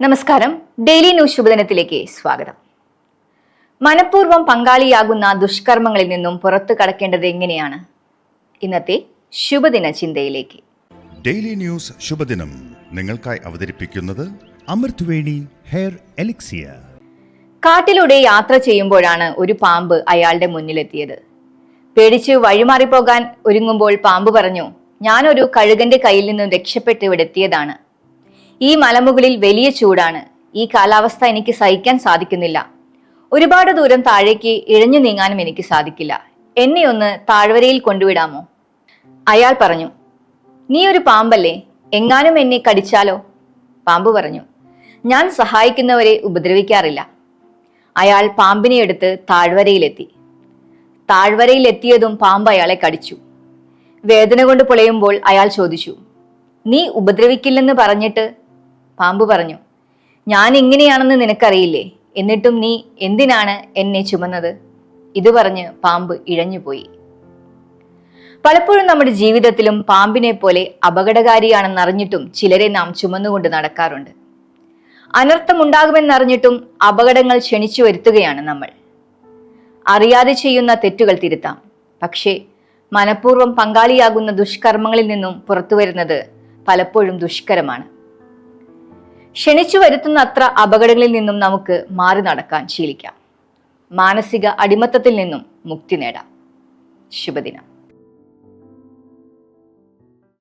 നമസ്കാരം. Daily news ശുഭദിനത്തിലേക്ക് സ്വാഗതം. മനഃപൂർവം പങ്കാളിയാകുന്ന ദുഷ്കർമ്മങ്ങളിൽ നിന്നും പുറത്തു കടക്കേണ്ടത് എങ്ങനെയാണ്? ഇന്നത്തെ ശുഭദിന ചിന്തയിലേക്ക്. ഡെയിലി ന്യൂസ് ശുഭദിനം നിങ്ങൾക്കായി അവതരിപ്പിക്കുന്നത് അമൃത്വേണി ഹെയർ എലിക്സിയ. കാട്ടിലൂടെ യാത്ര ചെയ്യുമ്പോഴാണ് ഒരു പാമ്പ് അയാളുടെ മുന്നിലെത്തിയത്. പേടിച്ച് വഴിമാറിപ്പോകാൻ ഒരുങ്ങുമ്പോൾ പാമ്പ് പറഞ്ഞു ഞാനൊരു കഴുകന്റെ കയ്യിൽ നിന്നും രക്ഷപ്പെട്ട് ഇവിടെ എത്തിയതാണ് ഈ മലമുകളിൽ വലിയ ചൂടാണ്. ഈ കാലാവസ്ഥ എനിക്ക് സഹിക്കാൻ സാധിക്കുന്നില്ല. ഒരുപാട് ദൂരം താഴേക്ക് ഇഴഞ്ഞു നീങ്ങാനും എനിക്ക് സാധിക്കില്ല. എന്നെ ഒന്ന് താഴ്വരയിൽ കൊണ്ടുവിടാമോ? അയാൾ പറഞ്ഞു നീ ഒരു പാമ്പല്ലേ? എങ്ങാനും എന്നെ കടിച്ചാലോ? പാമ്പ് പറഞ്ഞു ഞാൻ സഹായിക്കുന്നവരെ ഉപദ്രവിക്കാറില്ല. അയാൾ പാമ്പിനെ എടുത്ത് താഴ്വരയിലെത്തി. താഴ്വരയിലെത്തിയതും പാമ്പ് അയാളെ കടിച്ചു. വേദന കൊണ്ട് പൊളയുമ്പോൾ അയാൾ ചോദിച്ചു നീ ഉപദ്രവിക്കില്ലെന്ന് പറഞ്ഞിട്ട് പാമ്പ് പറഞ്ഞു ഞാൻ ഇങ്ങനെയാണെന്ന് നിനക്കറിയില്ലേ? എന്നിട്ടും നീ എന്തിനാണ് എന്നെ ചുമന്നത്? ഇത് പറഞ്ഞ് പാമ്പ് ഇഴഞ്ഞുപോയി. പലപ്പോഴും നമ്മുടെ ജീവിതത്തിലും പാമ്പിനെ പോലെ അപകടകാരിയാണെന്നറിഞ്ഞിട്ടും ചിലരെ നാം ചുമന്നുകൊണ്ട് നടക്കാറുണ്ട്. അനർത്ഥമുണ്ടാകുമെന്നറിഞ്ഞിട്ടും അപകടങ്ങൾ ക്ഷണിച്ചു വരുത്തുകയാണ് നമ്മൾ. അറിയാതെ ചെയ്യുന്ന തെറ്റുകൾ തിരുത്താം. പക്ഷേ മനഃപൂർവം പങ്കാളിയാകുന്ന ദുഷ്കർമ്മങ്ങളിൽ നിന്നും പുറത്തു വരുന്നത് പലപ്പോഴും ദുഷ്കരമാണ്. ക്ഷണിച്ചു വരുത്തുന്ന അത്ര അപകടങ്ങളിൽ നിന്നും നമുക്ക് മാറി നടക്കാൻ ശീലിക്കാം. മാനസിക അടിമത്തത്തിൽ നിന്നും മുക്തി നേടാം. ശുഭദിനം.